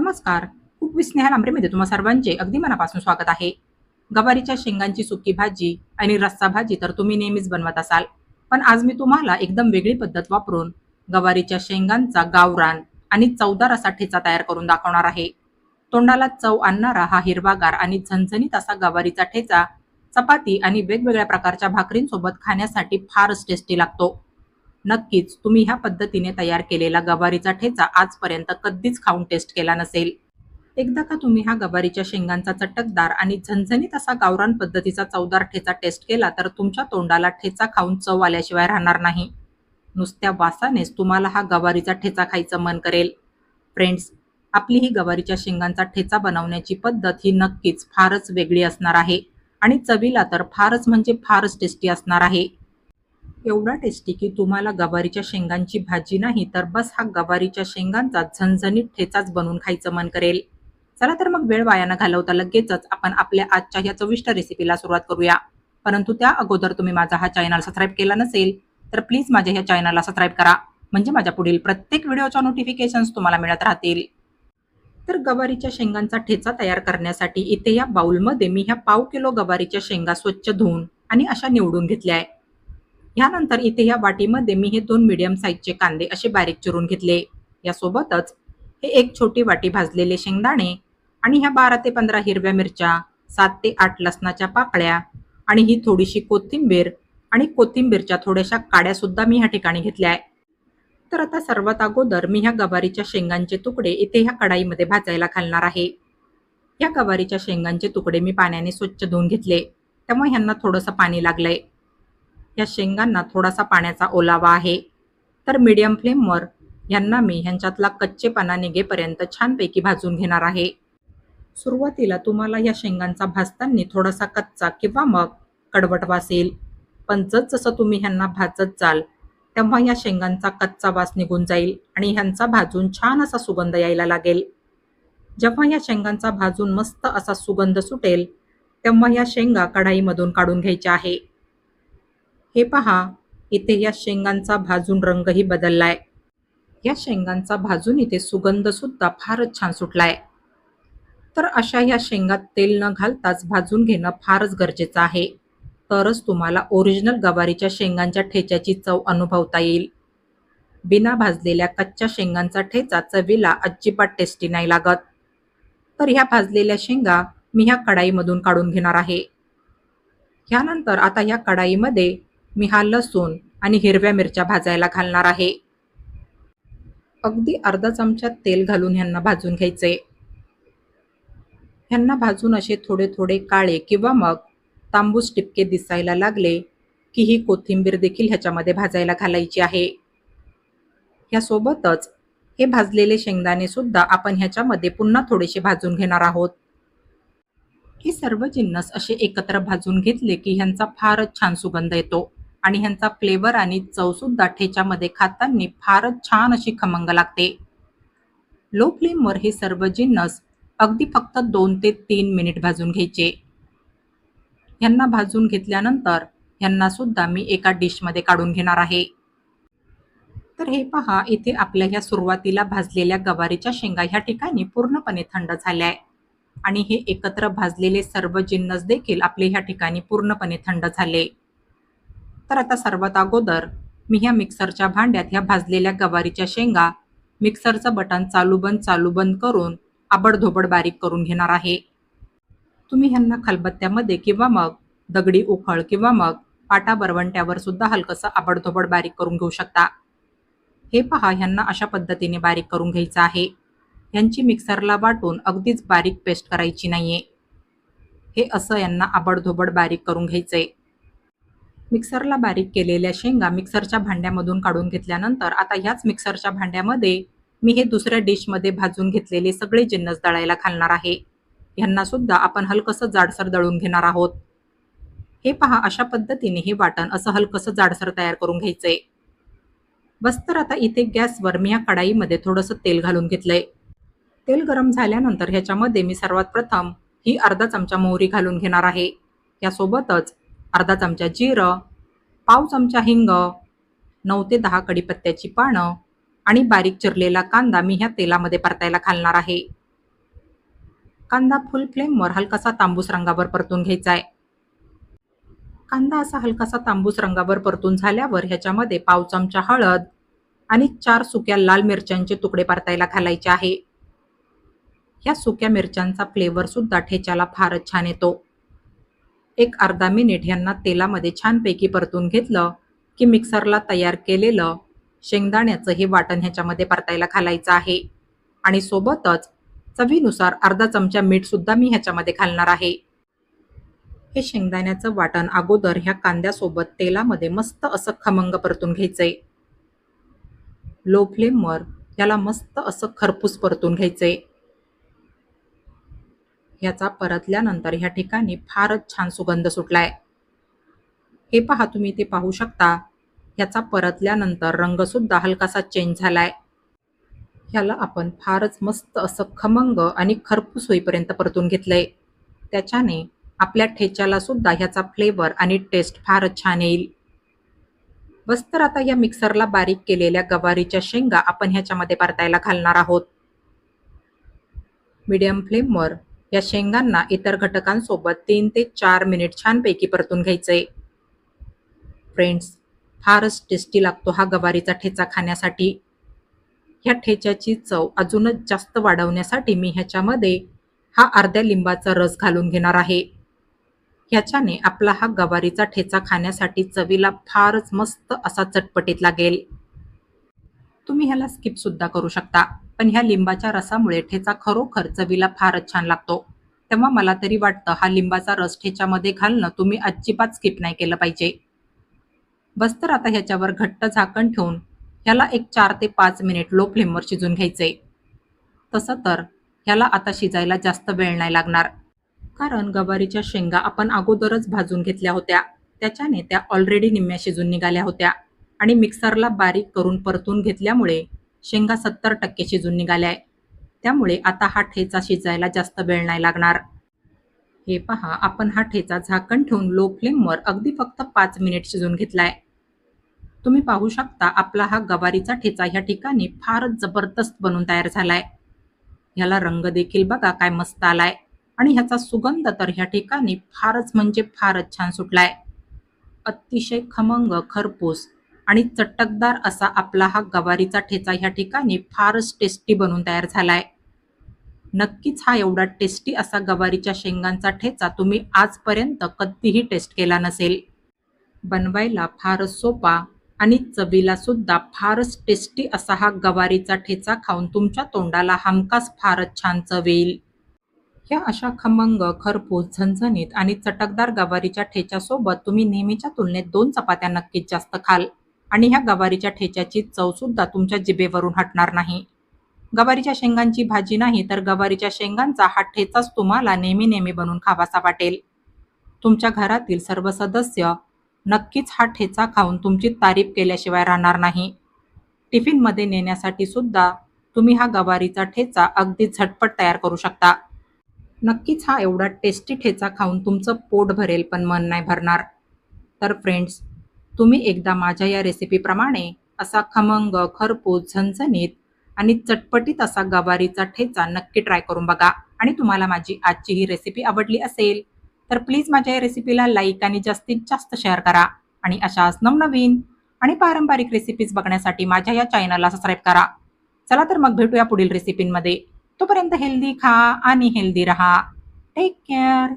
नमस्कार. खूप विस्नेहा लांबरेमध्ये तुम्हा सर्वांचे अगदी मनापासून स्वागत आहे. गवारीच्या शेंगांची सुकी भाजी आणि रस्सा भाजी तर तुम्ही नेहमीच बनवत असाल. पण आज मी तुम्हाला एकदम वेगळी पद्धत वापरून गवारीच्या शेंगांचा गावरान आणि चवदार असा ठेचा तयार करून दाखवणार आहे. तोंडाला चव आणणारा हा हिरवागार आणि झणझणीत असा गवारीचा ठेचा चपाती आणि वेगवेगळ्या प्रकारच्या भाकरींसोबत खाण्यासाठी फारच टेस्टी लागतो. नक्कीच तुम्ही ह्या पद्धतीने तयार केलेला गवारीचा ठेचा आजपर्यंत कधीच खाऊन टेस्ट केला नसेल. एकदा का तुम्ही हा गवारीच्या शेंगांचा चटकदार आणि झणझणीत असा गावरान पद्धतीचा चवदार ठेचा टेस्ट केला तर तुमच्या तोंडाला ठेचा खाऊन चव आल्याशिवाय राहणार नाही. नुसत्या वासानेच तुम्हाला हा गवारीचा ठेचा खायचं मन करेल. फ्रेंड्स आपली ही गवारीच्या शेंगांचा ठेचा बनवण्याची पद्धत ही नक्कीच फारच वेगळी असणार आहे आणि चवीला तर फारच म्हणजे फारच टेस्टी असणार आहे. एवढा टेस्टी की तुम्हाला गवारीच्या शेंगांची भाजी नाही तर बस हा गवारीच्या शेंगांचा झणझणीत ठेचाच बनवून खायचं मन करेल. चला तर मग वेळ वाया न घालवता लगेचच आपण आपल्या आजच्या ह्या चविष्ट रेसिपीला सुरुवात करूया. परंतु त्या अगोदर तुम्ही माझा हा चॅनल सबस्क्राईब केला नसेल तर प्लीज माझ्या ह्या चॅनलला सबस्क्राईब करा. म्हणजे माझ्या पुढील प्रत्येक व्हिडिओच्या नोटिफिकेशन्स तुम्हाला मिळत राहतील. तर गवारीच्या शेंगांचा ठेचा तयार करण्यासाठी इथे या बाउलमध्ये मी ह्या पाव किलो गवारीच्या शेंगा स्वच्छ धुवून आणि अशा निवडून घेतल्या आहे ह्यानंतर इथे या वाटीमध्ये मी हे दोन मीडियम साईजचे कांदे असे बारीक चिरून घेतले. यासोबतच हे एक छोटी वाटी भाजलेले शेंगदाणे आणि ह्या बारा ते पंधरा हिरव्या मिरच्या सात ते आठ लसणाच्या पाकळ्या आणि ही थोडीशी कोथिंबीर आणि कोथिंबीरच्या थोड्याशा काड्या सुद्धा मी ह्या ठिकाणी घेतल्या आहे तर आता सर्वात अगोदर मी ह्या गवारीच्या शेंगांचे तुकडे इथे ह्या कढाईमध्ये भाजायला घालणार आहे. या गवारीच्या शेंगांचे तुकडे मी पाण्याने स्वच्छ धुवून घेतले. त्यामुळे ह्यांना थोडंसं पाणी लागलंय. या शेंगांना थोडासा पाण्याचा ओलावा आहे. तर मीडियम फ्लेमवर ह्यांना मी ह्यांच्यातला कच्चेपणा निघेपर्यंत छानपैकी भाजून घेणार आहे. सुरुवातीला तुम्हाला या शेंगांचा भाजताना थोडासा कच्चा किंवा मग कडवट वास येईल पण जसजसं तुम्ही ह्यांना भाजत जाल तेव्हा या शेंगांचा कच्चा वास निघून जाईल आणि ह्यांचा भाजून छान असा सुगंध यायला लागेल. जेव्हा या शेंगांचा भाजून मस्त असा सुगंध सुटेल तेव्हा या शेंगा कढाईमधून काढून घ्यायच्या आहे. हे पहा इथे या शेंगांचा भाजून रंगही बदललाय. या शेंगांचा भाजून इथे सुगंध सुद्धा फारच छान सुटलाय. तर अशा या शेंगात तेल न घालताच भाजून घेणं फारच गरजेचं आहे. तरच तुम्हाला ओरिजिनल गवारीच्या शेंगांच्या ठेच्याची चव अनुभवता येईल. बिना भाजलेल्या कच्च्या शेंगांचा ठेचा चवीला अजिबात टेस्टी नाही लागत. तर ह्या भाजलेल्या शेंगा मी ह्या कढाईमधून काढून घेणार आहे. ह्यानंतर आता ह्या कढाईमध्ये मी हा लसूण आणि हिरव्या मिरच्या भाजायला घालणार आहे. अगदी अर्धा चमचा तेल घालून ह्यांना भाजून घ्यायचे. ह्यांना भाजून असे थोडे थोडे काळे किंवा मग तांबूस टिपके दिसायला लागले की ही कोथिंबीर देखील ह्याच्यामध्ये भाजायला घालायची आहे. ह्यासोबतच हे भाजलेले शेंगदाणे सुद्धा आपण ह्याच्यामध्ये पुन्हा थोडेसे भाजून घेणार आहोत. हे सर्व जिन्नस असे एकत्र भाजून घेतले की ह्यांचा फारच छान सुगंध येतो. आणि ह्यांचा फ्लेवर आणि चव सुद्धा ठेच्यामध्ये खाताना फारच छान अशी खमंग लागते. लो फ्लेमवर हे सर्व जिन्नस अगदी फक्त दोन ते तीन मिनिट भाजून घ्यायचे. ह्यांना भाजून घेतल्यानंतर ह्यांना सुद्धा मी एका डिशमध्ये काढून घेणार आहे. तर हे पहा इथे आपल्या ह्या सुरुवातीला भाजलेल्या गवारीच्या शेंगा ह्या ठिकाणी पूर्णपणे थंड झाल्या आहे आणि हे एकत्र भाजलेले सर्व जिन्नस देखील आपले ह्या ठिकाणी पूर्णपणे थंड झाले. तर आता सर्वात अगोदर. मी ह्या मिक्सरच्या भांड्यात ह्या भाजलेल्या गवारीच्या शेंगा मिक्सरचं बटन चालू बंद चालू बंद करून आबडधोबड बारीक करून घेणार आहे. तुम्ही ह्यांना खलबत्त्यामध्ये किंवा मग दगडी उखळ किंवा मग पाटा बरवंट्यावर सुद्धा हलकंसं आबडधोबड बारीक करून घेऊ शकता. हे पहा ह्यांना अशा पद्धतीने बारीक करून घ्यायचं आहे. ह्यांची मिक्सरला वाटून अगदीच बारीक पेस्ट करायची नाहीये. हे असं यांना आबडधोबड बारीक करून घ्यायचंय. मिक्सरला बारीक केलेल्या शेंगा मिक्सरच्या भांड्यामधून काढून घेतल्यानंतर आता ह्याच मिक्सरच्या भांड्यामध्ये मी हे दुसऱ्या डिशमध्ये भाजून घेतलेले सगळे जिन्नस दळायला घालणार आहे. ह्यांना सुद्धा आपण हलकसं जाडसर दळून घेणार आहोत. हे पहा अशा पद्धतीने हे वाटण असं हलकसं जाडसर तयार करून घ्यायचंय. बस तर आता इथे गॅसवर मी या कढाईमध्ये थोडंसं तेल घालून घेतलंय. तेल गरम झाल्यानंतर ह्याच्यामध्ये मी सर्वात प्रथम ही अर्धा चमचा मोहरी घालून घेणार आहे. यासोबतच अर्धा चमचा जिरं पाव चमचा हिंग नऊ ते दहा कडीपत्त्याची पानं आणि बारीक चिरलेला कांदा मी ह्या तेलामध्ये परतायला घालणार आहे. कांदा फुल फ्लेमवर हलकासा तांबूस रंगावर परतून घ्यायचा आहे कांदा असा हलकासा तांबूस रंगावर परतून झाल्यावर ह्याच्यामध्ये पाव चमचा हळद आणि चार सुक्या लाल मिरच्यांचे तुकडे परतायला घालायचे आहे. या सुक्या मिरच्यांचा फ्लेवर सुद्धा ठेच्याला फारच छान येतो. एक अर्धा मिनिट ह्यांना तेलामध्ये छानपैकी परतून घेतलं की मिक्सरला तयार केलेलं शेंगदाण्याचं हे वाटण ह्याच्यामध्ये परतायला घालायचं आहे. आणि सोबतच चवीनुसार अर्धा चमचा मीठसुद्धा मी ह्याच्यामध्ये घालणार आहे. हे शेंगदाण्याचं वाटण अगोदर ह्या कांद्यासोबत तेलामध्ये मस्त असं खमंग परतून घ्यायचंय. लो फ्लेमवर याला मस्त असं खरपूस परतून घ्यायचंय. ह्याचा परतल्यानंतर ह्या ठिकाणी फारच छान सुगंध सुटलाय. हे पहा तुम्ही ते पाहू शकता. ह्याचा परतल्यानंतर रंगसुद्धा हलकासा चेंज झालाय. ह्याला आपण फारच मस्त असं खमंग आणि खरपूस होईपर्यंत परतून घेतलंय. त्याच्याने आपल्या ठेच्याला सुद्धा ह्याचा फ्लेवर आणि टेस्ट फारच छान येईल. बस तर आता या मिक्सरला बारीक केलेल्या गवारीच्या शेंगा आपण ह्याच्यामध्ये परतायला घालणार आहोत. मीडियम फ्लेमवर या शेंगांना इतर घटकांसोबत तीन ते चार मिनिट छानपैकी परतून घ्यायचंय. फ्रेंड्स फारच टेस्टी लागतो हा गवारीचा ठेचा खाण्यासाठी. ह्या ठेच्याची चव अजूनच जास्त वाढवण्यासाठी मी ह्याच्यामध्ये हा अर्ध्या लिंबाचा रस घालून घेणार आहे. ह्याच्याने आपला हा गवारीचा ठेचा खाण्यासाठी चवीला फारच मस्त असा चटपटीत लागेल. तुम्ही ह्याला स्किप सुद्धा करू शकता. पण ह्या लिंबाच्या रसामुळे ठेचा खरोखर चवीला फारच छान लागतो. तेव्हा मला तरी वाटतं हा लिंबाचा रस ठेच्यामध्ये घालणं तुम्ही अजिबात स्किप नाही केलं पाहिजे. बस तर आता ह्याच्यावर घट्ट झाकण ठेवून ह्याला एक चार ते पाच मिनिट लो फ्लेमवर शिजून घ्यायचे. तसं तर ह्याला आता शिजायला जास्त वेळ नाही लागणार. कारण गवारीच्या शेंगा आपण अगोदरच भाजून घेतल्या होत्या. त्याच्याने त्या ऑलरेडी निम्म्या शिजून निघाल्या होत्या. आणि मिक्सरला बारीक करून परतून घेतल्यामुळे शेंगा सत्तर टक्के शिजून निघाल्या आहे त्यामुळे आता हा ठेचा शिजायला जास्त वेळ नाही लागणार. हे पहा आपण हा ठेचा झाकण ठेवून लो फ्लेमवर अगदी फक्त पाच मिनिट शिजून घेतलाय. तुम्ही पाहू शकता आपला हा गवारीचा ठेचा ह्या ठिकाणी फारच जबरदस्त बनून तयार झालाय. ह्याला रंग देखील बघा काय मस्त आलाय. आणि ह्याचा सुगंध तर ह्या ठिकाणी फारच म्हणजे फारच छान सुटलाय. अतिशय खमंग खरपूस. आणि चटकदार असा आपला हा गवारीचा ठेचा ह्या ठिकाणी फारच टेस्टी बनून तयार झालाय. नक्कीच हा एवढा टेस्टी असा गवारीच्या शेंगांचा ठेचा तुम्ही आजपर्यंत कधीही टेस्ट केला नसेल. बनवायला फारच सोपा आणि चवीला सुद्धा फारच टेस्टी असा हा गवारीचा ठेचा खाऊन तुमच्या तोंडाला हमखास फारच छान चव येईल. ह्या अशा खमंग खरपूस झणझणीत आणि चटकदार गवारीच्या ठेच्यासोबत तुम्ही नेहमीच्या तुलनेत दोन चपात्या नक्कीच जास्त खाल. आणि ह्या गवारीच्या ठेच्याची चवसुद्धा तुमच्या जिभेवरून हटणार नाही. गवारीच्या शेंगांची भाजी नाही तर गवारीच्या शेंगांचा हा ठेचाच तुम्हाला नेहमी नेहमी बनवून खावासा वाटेल. तुमच्या घरातील सर्व सदस्य नक्कीच हा ठेचा खाऊन तुमची तारीफ केल्याशिवाय राहणार नाही. टिफिनमध्ये नेण्यासाठी सुद्धा तुम्ही हा गवारीचा ठेचा अगदी झटपट तयार करू शकता. नक्कीच हा एवढा टेस्टी ठेचा खाऊन तुमचं पोट भरेल पण मन नाही भरणार. तर फ्रेंड्स तुम्ही एकदा माझ्या या रेसिपीप्रमाणे असा खमंग खरपूस झणझणीत आणि चटपटीत असा गवारीचा ठेचा नक्की ट्राय करून बघा आणि तुम्हाला माझी आजची ही रेसिपी आवडली असेल तर प्लीज माझ्या या रेसिपीला लाईक आणि जास्तीत जास्त शेअर करा आणि अशाच नवनवीन आणि पारंपरिक रेसिपीज बघण्यासाठी माझ्या या चॅनलला सबस्क्राईब करा. चला तर मग भेटूया पुढील रेसिपींमध्ये. तोपर्यंत हेल्दी खा आणि हेल्दी रहा. Take care